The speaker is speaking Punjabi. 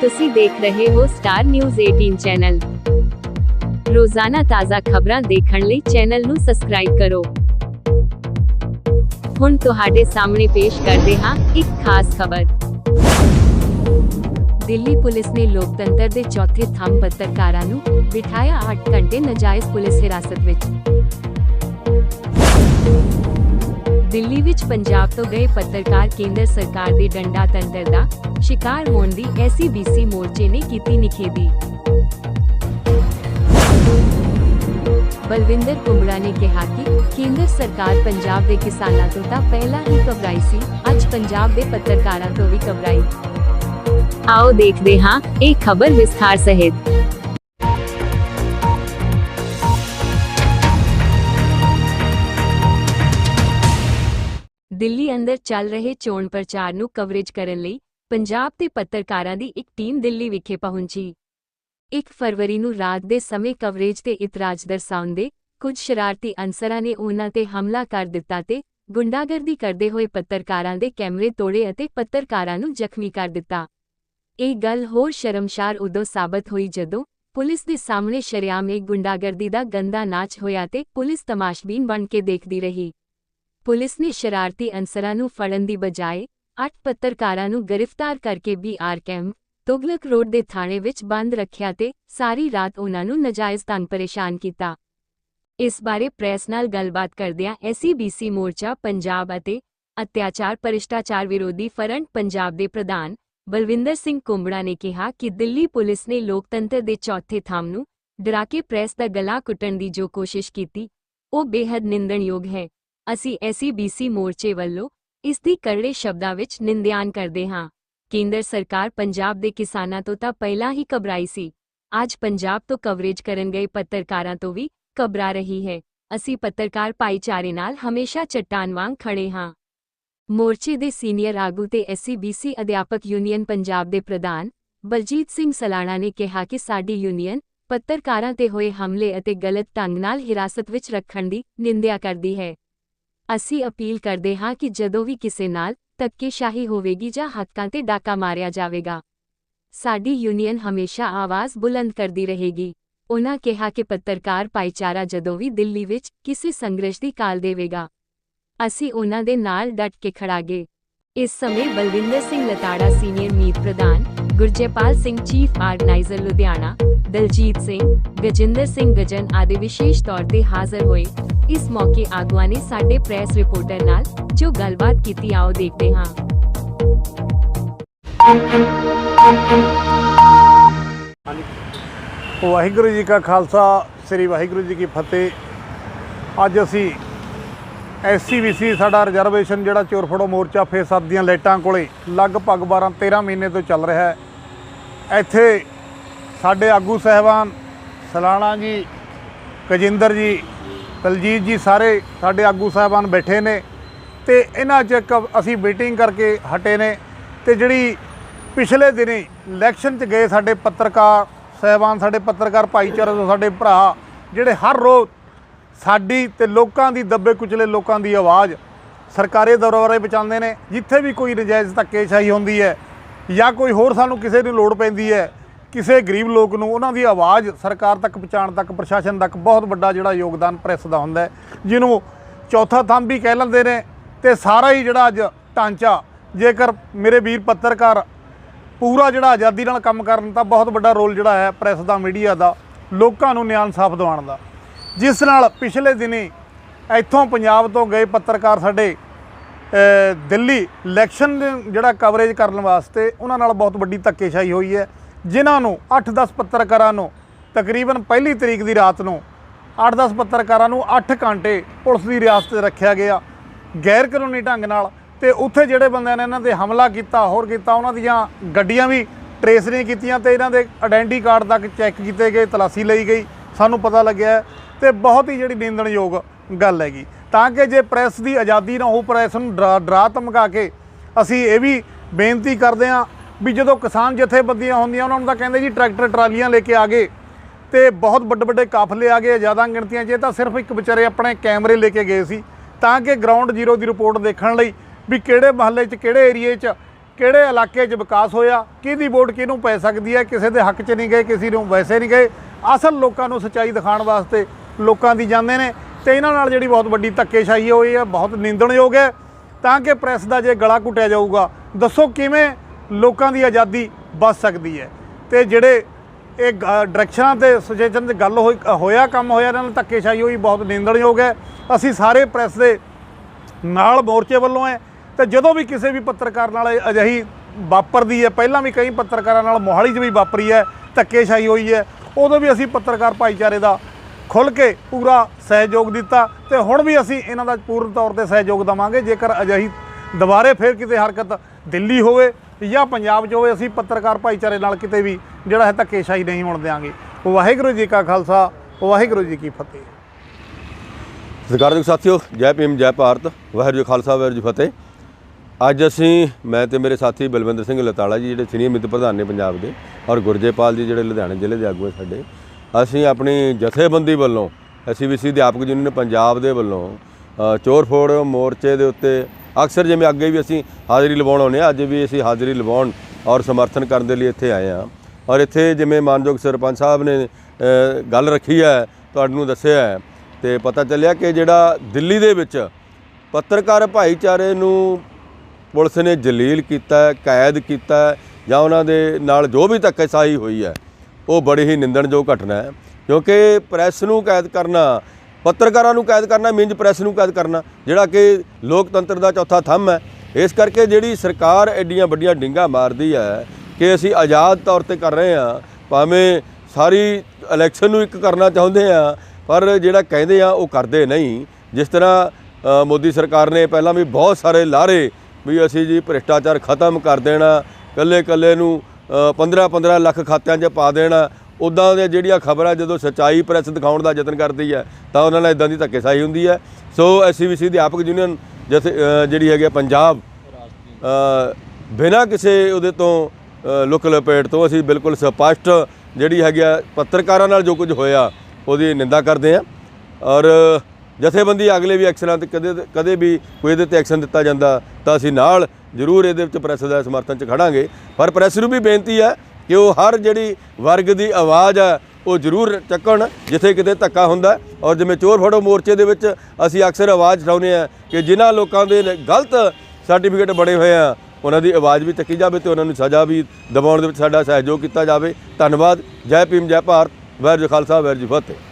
ਤੁਸੀਂ ਦੇਖ ਰਹੇ ਹੋ ਸਟਾਰ ਨਿਊਜ਼ 18 ਚੈਨਲ ਰੋਜ਼ਾਨਾ ਤਾਜ਼ਾ ਖਬਰਾਂ ਦੇਖਣ ਲਈ ਚੈਨਲ ਨੂੰ ਸਬਸਕ੍ਰਾਈਬ ਕਰੋ। ਹੁਣ ਤੁਹਾਡੇ ਸਾਹਮਣੇ ਪੇਸ਼ ਕਰਦੇ ਹਾਂ ਇੱਕ ਖਾਸ ਖਬਰ। ਦਿੱਲੀ ਪੁਲਿਸ ਨੇ ਲੋਕਤੰਤਰ ਦੇ ਚੌਥੇ ਥੰਮ ਪੱਤਰਕਾਰਾਂ ਨੂੰ ਬਿਠਾਇਆ 8 ਘੰਟੇ ਨਜਾਇਜ਼ ਪੁਲਿਸ ਹਿਰਾਸਤ ਵਿੱਚ। ਦਿੱਲੀ ਵਿੱਚ ਪੰਜਾਬ ਤੋਂ ਗਏ ਪੱਤਰਕਾਰ ਕੇਂਦਰ ਸਰਕਾਰ ਦੇ ਡੰਡਾ ਤੰਤਰ ਦਾ ਸ਼ਿਕਾਰ ਹੋਣ ਦੀ ਐਸਸੀਬੀਸੀ ਮੋਰਚੇ ਨੇ ਕੀਤੀ ਨਿਖੇਧੀ। ਬਲਵਿੰਦਰ ਕੁੰਬੜਾ ਨੇ ਕਿਹਾ ਕਿ ਕੇਂਦਰ ਸਰਕਾਰ ਪੰਜਾਬ ਦੇ ਕਿਸਾਨਾਂ ਤੋਂ ਤਾਂ ਪਹਿਲਾਂ ਹੀ ਘਬਰਾਈ ਸੀ, ਅੱਜ ਪੰਜਾਬ ਦੇ ਪੱਤਰਕਾਰਾਂ ਤੋਂ ਵੀ ਘਬਰਾਈ। ਆਓ ਦੇਖਦੇ ਹਾਂ ਇਹ ਖਬਰ ਵਿਸਥਾਰ ਸਹਿਤ। ਦਿੱਲੀ ਅੰਦਰ ਚੱਲ ਰਹੇ ਚੋਣ ਪ੍ਰਚਾਰ ਨੂੰ ਕਵਰੇਜ ਕਰਨ ਲਈ ਪੰਜਾਬ ਦੇ ਪੱਤਰਕਾਰਾਂ ਦੀ ਇੱਕ ਟੀਮ ਦਿੱਲੀ ਵਿਖੇ ਪਹੁੰਚੀ। 1 ਫਰਵਰੀ ਨੂੰ ਰਾਤ ਦੇ ਸਮੇਂ ਕਵਰੇਜ ਤੇ ਇਤਰਾਜ਼ ਦਰਸਾਉਂਦੇ ਕੁਝ ਸ਼ਰਾਰਤੀ ਅਨਸਰਾਂ ਨੇ ਉਹਨਾਂ ਤੇ ਹਮਲਾ ਕਰ ਦਿੱਤਾ ਤੇ ਗੁੰਡਾਗਰਦੀ ਕਰਦੇ ਹੋਏ ਪੱਤਰਕਾਰਾਂ ਦੇ ਕੈਮਰੇ ਤੋੜੇ ਅਤੇ ਪੱਤਰਕਾਰਾਂ ਨੂੰ ਜ਼ਖਮੀ ਕਰ ਦਿੱਤਾ। ਇਹ ਗੱਲ ਹੋਰ ਸ਼ਰਮਸ਼ਾਰ ਉਦੋਂ ਸਾਬਤ ਹੋਈ ਜਦੋਂ ਪੁਲਿਸ ਦੇ ਸਾਹਮਣੇ ਸ਼ਰੇਆਮ ਇੱਕ ਗੁੰਡਾਗਰਦੀ ਦਾ ਗੰਦਾ ਨਾਚ ਹੋਇਆ ਤੇ ਪੁਲਿਸ ਤਮਾਸ਼ਬੀਨ ਬਣ ਕੇ ਦੇਖਦੀ ਰਹੀ। ਪੁਲਿਸ ਨੇ ਸ਼ਰਾਰਤੀ ਅਨਸਰਾਂ ਨੂੰ ਫੜਨ ਦੀ ਬਜਾਏ ਅੱਠ ਪੱਤਰਕਾਰਾਂ ਨੂੰ ਗ੍ਰਿਫਤਾਰ ਕਰਕੇ ਬੀਆਰ ਕੈਂਪ ਤੁਗਲਕ ਰੋਡ ਦੇ ਥਾਣੇ ਵਿੱਚ ਬੰਦ ਰੱਖਿਆ ਤੇ ਸਾਰੀ ਰਾਤ ਉਹਨਾਂ ਨੂੰ ਨਜਾਇਜ਼ ਤੰਗ ਪਰੇਸ਼ਾਨ ਕੀਤਾ। ਇਸ ਬਾਰੇ ਪ੍ਰੈਸ ਨਾਲ ਗੱਲਬਾਤ ਕਰਦਿਆਂ ਐਸਸੀਬੀਸੀ ਮੋਰਚਾ ਪੰਜਾਬ ਅਤੇ ਅਤਿਆਚਾਰ ਭ੍ਰਿਸ਼ਟਾਚਾਰ ਵਿਰੋਧੀ ਫਰੰਟ ਪੰਜਾਬ ਦੇ ਪ੍ਰਧਾਨ ਬਲਵਿੰਦਰ ਸਿੰਘ ਕੁੰਬੜਾ ਨੇ ਕਿਹਾ ਕਿ ਦਿੱਲੀ ਪੁਲਿਸ ਨੇ ਲੋਕਤੰਤਰ ਦੇ ਚੌਥੇ ਥਾਮ ਨੂੰ ਡਰਾ ਕੇ ਪ੍ਰੈਸ ਦਾ ਗਲਾ ਕੁੱਟਣ ਦੀ ਜੋ ਕੋਸ਼ਿਸ਼ ਕੀਤੀ, ਉਹ ਬੇहद ਨਿੰਦਣਯੋਗ ਹੈ। ਅਸੀਂ ਐਸਸੀਬੀਸੀ ਮੋਰਚੇ ਵੱਲੋਂ ਇਸ ਦੀ ਕਰੜੇ ਸ਼ਬਦਾਂ ਵਿੱਚ ਨਿੰਦਿਆਨ ਕਰਦੇ ਹਾਂ। ਕੇਂਦਰ ਸਰਕਾਰ ਪੰਜਾਬ ਦੇ ਕਿਸਾਨਾਂ ਤੋਂ ਤਾਂ ਪਹਿਲਾਂ ਹੀ ਘਬਰਾਈ ਸੀ। ਅੱਜ ਪੰਜਾਬ ਤੋਂ ਕਵਰੇਜ ਕਰਨ ਗਏ ਪੱਤਰਕਾਰਾਂ ਤੋਂ ਵੀ ਘਬਰਾ ਰਹੀ ਹੈ। ਅਸੀਂ ਪੱਤਰਕਾਰ ਭਾਈਚਾਰੇ ਨਾਲ ਹਮੇਸ਼ਾ ਚੱਟਾਨ ਵਾਂਗ ਖੜੇ ਹਾਂ। ਮੋਰਚੇ ਦੇ ਸੀਨੀਅਰ ਆਗੂ ਤੇ ਐਸਸੀਬੀਸੀ ਅਧਿਆਪਕ ਯੂਨੀਅਨ ਪੰਜਾਬ ਦੇ ਪ੍ਰਧਾਨ ਬਲਜੀਤ ਸਿੰਘ ਸਲਾਣਾ ਨੇ ਕਿਹਾ ਕਿ ਸਾਡੀ ਯੂਨੀਅਨ ਪੱਤਰਕਾਰਾਂ ਤੇ ਹੋਏ ਹਮਲੇ ਅਤੇ ਗਲਤ ਢੰਗ ਨਾਲ ਹਿਰਾਸਤ ਵਿੱਚ ਰੱਖਣ ਦੀ ਨਿੰਦਿਆ ਕਰਦੀ ਹੈ। ਅਸੀਂ ਅਪੀਲ ਕਰਦੇ ਹਾਂ ਕਿ ਜਦੋਂ ਵੀ ਕਿਸੇ ਨਾਲ ਧੱਕੇਸ਼ਾਹੀ ਹੋਵੇਗੀ ਜਾਂ ਹੱਕਾਂ ਤੇ ਡਾਕਾ ਮਾਰਿਆ ਜਾਵੇਗਾ, ਸਾਡੀ ਯੂਨੀਅਨ ਹਮੇਸ਼ਾ ਆਵਾਜ਼ ਬੁਲੰਦ ਕਰਦੀ ਰਹੇਗੀ। ਉਨ੍ਹਾਂ ਕਿਹਾ ਕਿ ਪੱਤਰਕਾਰ ਭਾਈਚਾਰਾ ਜਦੋਂ ਵੀ ਦਿੱਲੀ ਵਿੱਚ ਕਿਸੇ ਸੰਘਰਸ਼ ਦੀ ਕਾਲ ਦੇਵੇਗਾ, ਅਸੀਂ ਉਨ੍ਹਾਂ ਦੇ ਨਾਲ ਡਟ ਕੇ ਖੜਾਂਗੇ। ਇਸ ਸਮੇਂ ਬਲਵਿੰਦਰ ਸਿੰਘ ਲਤਾੜਾ ਸੀਨੀਅਰ ਮੀਤ ਪ੍ਰਧਾਨ ਗੁਰਜੇਪਾਲ ਸਿੰਘ ਚੀਫ ਆਰਗੇਨਾਈਜ਼ਰ ਲੁਧਿਆਣਾ ਦਲਜੀਤ ਸਿੰਘ, ਗਜਿੰਦਰ ਸਿੰਘ ਗਜਨ ਆਦਿ ਵਿਸ਼ੇਸ਼ ਤੌਰ ਤੇ ਹਾਜ਼ਰ ਹੋਏ। ਇਸ ਮੌਕੇ ਆਗੂਆਂ ਨੇ ਸਾਡੇ ਪ੍ਰੈਸ ਰਿਪੋਰਟਰ ਨਾਲ ਜੋ ਗੱਲਬਾਤ ਕੀਤੀ, ਆਓ ਦੇਖਦੇ ਹਾਂ। ਵਾਹਿਗੁਰੂ ਜੀ ਕਾ ਖਾਲਸਾ, ਸ੍ਰੀ ਵਾਹਿਗੁਰੂ ਜੀ ਕੀ ਫਤਿਹ। ਅੱਜ ਅਸੀਂ ਐਸਸੀਬੀਸੀ ਸਾਡਾ ਰਿਜ਼ਰਵੇਸ਼ਨ ਜਿਹੜਾ ਚੋਰ ਫੜੋ ਮੋਰਚਾ ਫੇਸ ਸੱਤ ਦੀਆਂ ਲਾਈਟਾਂ ਕੋਲੇ ਲਗਭਗ 12 13 ਮਹੀਨੇ ਤੋਂ ਚੱਲ ਰਿਹਾ ਹੈ। ਇੱਥੇ ਸਾਡੇ ਆਗੂ ਸਹਿਬਾਨ ਸਲਾਣਾ ਜੀ, ਕਜਿੰਦਰ ਜੀ ਦਲਜੀਤ ਜੀ ਸਾਰੇ ਸਾਡੇ ਆਗੂ ਸਾਹਿਬਾਨ ਬੈਠੇ ਨੇ ਤੇ ਇਹਨਾਂ 'ਚ ਇੱਕ ਅਸੀਂ ਮੀਟਿੰਗ ਕਰਕੇ ਹਟੇ ਨੇ ਤੇ ਜਿਹੜੀ ਪਿਛਲੇ ਦਿਨੀ ਇਲੈਕਸ਼ਨ 'ਚ ਗਏ ਸਾਡੇ ਪੱਤਰਕਾਰ ਸਹਿਬਾਨ, ਸਾਡੇ ਪੱਤਰਕਾਰ ਭਾਈਚਾਰੇ ਤੋਂ ਸਾਡੇ ਭਰਾ, ਜਿਹੜੇ ਹਰ ਰੋਜ਼ ਸਾਡੀ ਤੇ ਲੋਕਾਂ ਦੀ ਦੱਬੇ ਕੁਚਲੇ ਲੋਕਾਂ ਦੀ ਆਵਾਜ਼ ਸਰਕਾਰੀ ਦਰਬਾਰੇ ਪਹੁੰਚਾਉਂਦੇ ਨੇ, ਜਿੱਥੇ ਵੀ ਕੋਈ ਨਜਾਇਜ਼ ਧੱਕੇਸ਼ਾਹੀ ਹੁੰਦੀ ਹੈ ਜਾਂ ਕੋਈ ਹੋਰ ਸਾਨੂੰ ਕਿਸੇ ਨੂੰ ਲੋੜ ਪੈਂਦੀ ਹੈ ਕਿਸੇ ਗਰੀਬ ਲੋਕ ਨੂੰ ਉਹਨਾਂ ਦੀ ਆਵਾਜ਼ ਸਰਕਾਰ ਤੱਕ ਪਹੁੰਚਾਉਣ ਤੱਕ, ਪ੍ਰਸ਼ਾਸਨ ਤੱਕ ਬਹੁਤ ਵੱਡਾ ਜਿਹੜਾ ਯੋਗਦਾਨ ਪ੍ਰੈਸ ਦਾ ਹੁੰਦਾ ਹੈ, ਜਿਹਨੂੰ ਚੌਥਾ ਥੰਮ ਵੀ ਕਹਿ ਲੈਂਦੇ ਨੇ ਤੇ ਸਾਰਾ ਹੀ ਜਿਹੜਾ ਅੱਜ ਢਾਂਚਾ, ਜੇਕਰ ਮੇਰੇ ਵੀਰ ਪੱਤਰਕਾਰ ਪੂਰਾ ਜਿਹੜਾ ਆਜ਼ਾਦੀ ਨਾਲ ਕੰਮ ਕਰਨ ਤਾਂ ਬਹੁਤ ਵੱਡਾ ਰੋਲ ਜਿਹੜਾ ਹੈ ਪ੍ਰੈਸ ਦਾ, ਮੀਡੀਆ ਦਾ, ਲੋਕਾਂ ਨੂੰ ਨਿਆਂ ਇਨਸਾਫ ਦਿਵਾਉਣ ਦਾ। ਜਿਸ ਨਾਲ ਪਿਛਲੇ ਦਿਨੀ ਇੱਥੋਂ ਪੰਜਾਬ ਤੋਂ ਗਏ ਪੱਤਰਕਾਰ ਸਾਡੇ ਦਿੱਲੀ ਇਲੈਕਸ਼ਨ ਜਿਹੜਾ ਕਵਰੇਜ ਕਰਨ ਵਾਸਤੇ ਉਹਨਾਂ ਨਾਲ ਬਹੁਤ ਵੱਡੀ ਧੱਕੇਸ਼ਾਹੀ ਹੋਈ ਹੈ। ਜਿਨ੍ਹਾਂ ਨੂੰ 8-10 ਪੱਤਰਕਾਰਾਂ ਨੂੰ, ਤਕਰੀਬਨ ਪਹਿਲੀ ਤਰੀਕ ਦੀ ਰਾਤ ਨੂੰ 8-10 ਪੱਤਰਕਾਰਾਂ ਨੂੰ 8 ਘੰਟੇ ਪੁਲਿਸ ਦੀ ਰਿਆਸਤ 'ਚ ਰੱਖਿਆ ਗਿਆ ਗੈਰ ਕਾਨੂੰਨੀ ਢੰਗ ਨਾਲ ਤੇ ਉੱਥੇ ਜਿਹੜੇ ਬੰਦਿਆਂ ਨੇ ਇਹਨਾਂ ਤੇ ਹਮਲਾ ਕੀਤਾ, ਹੋਰ ਕੀਤਾ, ਉਹਨਾਂ ਦੀਆਂ ਗੱਡੀਆਂ ਵੀ ਟਰੇਸ ਨਹੀਂ ਕੀਤੀਆਂ ਤੇ ਇਹਨਾਂ ਦੇ ਆਇਡੈਂਟੀ ਕਾਰਡ ਤੱਕ ਚੈੱਕ ਕੀਤੇ ਗਏ, ਤਲਾਸ਼ੀ ਲਈ ਗਈ, ਸਾਨੂੰ ਪਤਾ ਲੱਗਿਆ ਹੈ ਤੇ ਬਹੁਤ ਹੀ ਜਿਹੜੀ ਨਿੰਦਣਯੋਗ ਗੱਲ ਹੈਗੀ। ਤਾਂ ਕਿ ਜੇ ਪ੍ਰੈਸ ਦੀ ਆਜ਼ਾਦੀ ਨਾ ਹੋ ਪ੍ਰੈਸ ਨੂੰ ਡਰਾ ਡਰਾ ਧਮਕਾ ਕੇ ਅਸੀਂ ਇਹ ਵੀ ਬੇਨਤੀ ਕਰਦੇ ਹਾਂ ਵੀ ਜਦੋਂ ਕਿਸਾਨ ਜਥੇਬੰਦੀਆਂ ਹੁੰਦੀਆਂ, ਉਹਨਾਂ ਨੂੰ ਤਾਂ ਕਹਿੰਦੇ ਜੀ ਟਰੈਕਟਰ, ਟਰਾਲੀਆਂ ਲੈ ਕੇ ਆ ਗਏ ਤੇ ਬਹੁਤ ਵੱਡੇ ਵੱਡੇ ਕਾਫਲੇ ਆ ਗਏ, ਜ਼ਿਆਦਾ ਗਿਣਤੀਆਂ 'ਚ। ਇਹ ਤਾਂ ਸਿਰਫ ਇੱਕ ਵਿਚਾਰੇ ਆਪਣੇ ਕੈਮਰੇ ਲੈ ਕੇ ਗਏ ਸੀ, ਤਾਂ ਕਿ ਗਰਾਊਂਡ ਜ਼ੀਰੋ ਦੀ ਰਿਪੋਰਟ ਦੇਖਣ ਲਈ ਵੀ ਕਿਹੜੇ ਮਹੱਲੇ 'ਚ, ਕਿਹੜੇ ਏਰੀਏ 'ਚ, ਕਿਹੜੇ ਇਲਾਕੇ 'ਚ ਵਿਕਾਸ ਹੋਇਆ, ਕਿਹਦੀ ਵੋਟ ਕਿਹਨੂੰ ਪੈ ਸਕਦੀ ਹੈ, ਕਿਸੇ ਦੇ ਹੱਕ 'ਚ ਨਹੀਂ ਗਏ, ਕਿਸੇ ਨੂੰ ਵੈਸੇ ਨਹੀਂ ਗਏ। ਅਸਲ ਲੋਕਾਂ ਨੂੰ ਸੱਚਾਈ ਦਿਖਾਉਣ ਵਾਸਤੇ ਲੋਕਾਂ ਦੀ ਜਾਂਦੇ ਨੇ ਤੇ ਇਹਨਾਂ ਨਾਲ ਜਿਹੜੀ ਬਹੁਤ ਵੱਡੀ ਧੱਕੇਸ਼ਾਹੀ ਹੋਈ ਹੈ, ਬਹੁਤ ਨਿੰਦਣਯੋਗ ਹੈ। ਤਾਂ ਕਿ ਪ੍ਰੈਸ ਦਾ ਜੇ ਗਲਾ ਘੁੱਟਿਆ ਜਾਊਗਾ, ਦੱਸੋ ਕਿਵੇਂ ਲੋਕਾਂ ਦੀ ਆਜ਼ਾਦੀ ਬਚ ਸਕਦੀ ਹੈ। ਤੇ ਜਿਹੜੇ ਇਹ ਗ- ਡਾਇਰੈਕਸ਼ਨਾਂ ਤੇ ਸੁਜੈਸ਼ਨ ਤੇ ਗੱਲ ਹੋਈ, ਹੋਇਆ, ਕੰਮ ਹੋਇਆ, ਇਹਨਾਂ ਨਾਲ ਧੱਕੇਸ਼ਾਹੀ ਹੋਈ, ਬਹੁਤ ਨਿੰਦਣਯੋਗ ਹੈ। ਅਸੀਂ ਸਾਰੇ ਪ੍ਰੈਸ ਦੇ ਨਾਲ ਮੋਰਚੇ ਵੱਲੋਂ ਹੈ। ਤੇ ਜਦੋਂ ਵੀ ਕਿਸੇ ਵੀ ਪੱਤਰਕਾਰ ਨਾਲ ਇਹ ਅਜਿਹੀ ਵਾਪਰਦੀ ਹੈ, ਪਹਿਲਾਂ ਵੀ ਕਈ ਪੱਤਰਕਾਰਾਂ ਨਾਲ ਮੋਹਾਲੀ 'ਚ ਵੀ ਵਾਪਰੀ ਹੈ, ਧੱਕੇਸ਼ਾਹੀ ਹੋਈ ਹੈ। ਉਦੋਂ ਵੀ ਅਸੀਂ ਪੱਤਰਕਾਰ ਭਾਈਚਾਰੇ ਦਾ ਖੁੱਲ ਕੇ ਪੂਰਾ ਸਹਿਯੋਗ ਦਿੱਤਾ ਤੇ ਹੁਣ ਵੀ ਅਸੀਂ ਇਹਨਾਂ ਦਾ ਪੂਰਨ ਤੌਰ ਤੇ ਸਹਿਯੋਗ ਦਵਾਂਗੇ। ਜੇਕਰ ਅਜਿਹੀ ਦੁਬਾਰੇ ਫੇਰ ਕਿਤੇ ਹਰਕਤ ਦਿੱਲੀ ਹੋਵੇ ਜਾਂ ਪੰਜਾਬ 'ਚ ਹੋਵੇ ਅਸੀਂ ਪੱਤਰਕਾਰ ਭਾਈਚਾਰੇ ਨਾਲ ਕਿਤੇ ਵੀ ਜਿਹੜਾ ਹੈ ਧੱਕੇਸ਼ਾਹੀ ਨਹੀਂ ਹੋਣ ਦੇਵਾਂਗੇ ਵਾਹਿਗੁਰੂ ਜੀ ਕਾ ਖਾਲਸਾ ਵਾਹਿਗੁਰੂ ਜੀ ਕੀ ਫਤਿਹ। ਸਤਿਕਾਰਯੋਗ ਸਾਥੀਓ ਜੈ ਭੀਮ ਜੈ ਭਾਰਤ ਵਾਹਿਗੁਰੂ ਜੀ ਖਾਲਸਾ ਵਾਹਿਗੁਰੂ ਜੀ ਫਤਿਹ। ਅੱਜ ਅਸੀਂ ਮੈਂ ਤੇ ਮੇਰੇ ਸਾਥੀ ਬਲਵਿੰਦਰ ਸਿੰਘ ਲਤਾਲਾ ਜੀ ਜਿਹੜੇ ਸੀਨੀਅਰ ਮਿੱਤ ਪ੍ਰਧਾਨ ਨੇ ਪੰਜਾਬ ਦੇ ਔਰ ਗੁਰਜੇਪਾਲ ਜੀ ਜਿਹੜੇ ਲੁਧਿਆਣੇ ਜ਼ਿਲ੍ਹੇ ਦੇ ਆਗੂ ਹੈ ਸਾਡੇ ਅਸੀਂ ਆਪਣੀ ਜਥੇਬੰਦੀ ਵੱਲੋਂ ਐਸਸੀਬੀਸੀ ਅਧਿਆਪਕ ਯੂਨੀਅਨ ਪੰਜਾਬ ਦੇ ਵੱਲੋਂ ਅ, ਚੋਰ ਫੋੜ ਮੋਰਚੇ ਦੇ ਉੱਤੇ ਅਕਸਰ ਜਿਵੇਂ ਅੱਗੇ ਵੀ ਅਸੀਂ ਹਾਜ਼ਰੀ ਲਵਾਉਣ ਆਉਂਦੇ ਹਾਂ, ਅੱਜ ਵੀ ਅਸੀਂ ਹਾਜ਼ਰੀ ਲਵਾਉਣ ਔਰ ਸਮਰਥਨ ਕਰਨ ਦੇ ਲਈ ਇੱਥੇ ਆਏ ਹਾਂ। ਔਰ ਇੱਥੇ ਜਿਵੇਂ ਮਾਨਯੋਗ ਸਰਪੰਚ ਸਾਹਿਬ ਨੇ ਗੱਲ ਰੱਖੀ ਹੈ ਤੁਹਾਨੂੰ ਦੱਸਿਆ ਹੈ, ਤੇ ਪਤਾ ਚੱਲਿਆ ਕਿ ਜਿਹੜਾ ਦਿੱਲੀ ਦੇ ਵਿੱਚ ਪੱਤਰਕਾਰ ਭਾਈਚਾਰੇ ਨੂੰ ਪੁਲਿਸ ਨੇ ਜਲੀਲ ਕੀਤਾ ਕੈਦ ਕੀਤਾ ਜਾਂ ਉਹਨਾਂ ਦੇ ਨਾਲ ਜੋ ਵੀ ਧੱਕੇਸ਼ਾਹੀ ਹੋਈ ਹੈ, ਉਹ ਬੜੀ ਹੀ ਨਿੰਦਣਯੋਗ ਘਟਨਾ ਹੈ। ਕਿਉਂਕਿ ਪ੍ਰੈਸ ਨੂੰ ਕੈਦ ਕਰਨਾ ਪੱਤਰਕਾਰਾਂ ਨੂੰ ਕੈਦ ਕਰਨਾ, ਮਿੰਜ ਪ੍ਰੈਸ ਨੂੰ ਕੈਦ ਕਰਨਾ, ਜਿਹੜਾ ਕਿ ਲੋਕਤੰਤਰ ਦਾ ਚੌਥਾ ਥੰਮ ਹੈ। ਇਸ ਕਰਕੇ ਜਿਹੜੀ ਸਰਕਾਰ ਐਡੀਆਂ ਵੱਡੀਆਂ ਡਿੰਗਾ ਮਾਰਦੀ ਹੈ ਕਿ ਅਸੀਂ ਆਜ਼ਾਦ ਤੌਰ ਤੇ ਕਰ ਰਹੇ ਹਾਂ, ਭਾਵੇਂ ਸਾਰੀ ਇਲੈਕਸ਼ਨ ਨੂੰ ਇੱਕ ਕਰਨਾ ਚਾਹੁੰਦੇ ਆ ਪਰ ਜਿਹੜਾ ਕਹਿੰਦੇ ਆ ਉਹ ਕਰਦੇ ਨਹੀਂ। ਜਿਸ ਤਰ੍ਹਾਂ ਮੋਦੀ ਸਰਕਾਰ ਨੇ ਪਹਿਲਾਂ ਵੀ ਬਹੁਤ ਸਾਰੇ ਲਾਰੇ ਵੀ ਅਸੀਂ ਜੀ ਭ੍ਰਿਸ਼ਟਾਚਾਰ ਖਤਮ ਕਰ ਦੇਣਾ ਕੱਲੇ ਕੱਲੇ ਨੂੰ 15 15 ਲੱਖ ਖਾਤਿਆਂ 'ਚ ਪਾ ਦੇਣਾ ਉਦਾਂ ਦੇ ਜਿਹੜੀਆਂ ਖਬਰਾਂ ਜਦੋਂ ਸਚਾਈ ਪ੍ਰੈਸ ਦਿਖਾਉਣ ਦਾ ਯਤਨ ਕਰਦੀ ਹੈ ਤਾਂ ਉਹਨਾਂ ਨਾਲ ਇਦਾਂ ਦੀ ਧੱਕੇਸ਼ਾਹੀ ਹੁੰਦੀ ਹੈ। ਸੋ ਐਸਸੀਬੀਸੀ ਅਧਿਆਪਕ ਯੂਨੀਅਨ ਜਥੇ ਜਿਹੜੀ ਹੈਗੀ ਆ ਪੰਜਾਬ ਬਿਨਾਂ ਕਿਸੇ ਉਹਦੇ ਤੋਂ ਅ, ਲੁਕ ਲਪੇਟ ਤੋਂ ਅਸੀਂ ਬਿਲਕੁਲ ਸਪਸ਼ਟ ਜਿਹੜੀ ਹੈਗੀ ਆ ਪੱਤਰਕਾਰਾਂ ਨਾਲ ਜੋ ਕੁਝ ਹੋਇਆ ਉਹਦੀ ਨਿੰਦਾ ਕਰਦੇ ਹਾਂ। ਔਰ ਜਥੇਬੰਦੀ ਅਗਲੇ ਵੀ ਐਕਸ਼ਨਾਂ ਤੇ ਕਦੇ ਕਦੇ ਵੀ ਕੋਈ ਇਹਦੇ ਤੇ ਐਕਸ਼ਨ ਦਿੱਤਾ ਜਾਂਦਾ ਤਾਂ ਅਸੀਂ ਨਾਲ ਜ਼ਰੂਰ ਇਹਦੇ ਵਿੱਚ ਪ੍ਰੈਸ ਦਾ ਸਮਰਥਨ ਚ ਖੜਾਂਗੇ। ਪਰ ਪ੍ਰੈਸ ਨੂੰ ਵੀ ਬੇਨਤੀ ਹੈ ਕਿ ਉਹ ਹਰ ਜਿਹੜੀ ਵਰਗ ਦੀ ਆਵਾਜ਼ ਹੈ, ਉਹ ਜ਼ਰੂਰ ਚੱਕਣ, ਜਿੱਥੇ ਕਿਤੇ ਧੱਕਾ ਹੁੰਦਾ ਔਰ ਜਿਵੇਂ ਚੋਰ ਫੜੋ ਮੋਰਚੇ ਦੇ ਵਿੱਚ ਅਸੀਂ ਅਕਸਰ ਆਵਾਜ਼ ਉਠਾਉਂਦੇ ਆ ਕਿ ਜਿਨ੍ਹਾਂ ਲੋਕਾਂ ਦੇ ਗਲਤ ਸਰਟੀਫਿਕੇਟ ਬਣੇ ਹੋਏ ਆ, ਉਹਨਾਂ ਦੀ ਆਵਾਜ਼ ਵੀ ਚੱਕੀ ਜਾਵੇ ਤੇ ਉਹਨਾਂ ਨੂੰ ਸਜ਼ਾ ਵੀ ਦਿਵਾਉਣ ਦੇ ਵਿੱਚ ਸਾਡਾ ਸਹਿਯੋਗ ਕੀਤਾ ਜਾਵੇ। ਧੰਨਵਾਦ। ਜੈ ਭੀਮ, ਜੈ ਭਾਰਤ। ਵਾਹਿਗੁਰੂ ਜੀ ਖਾਲਸਾ ਵੈਰ ਜੀ ਫਤਿਹ।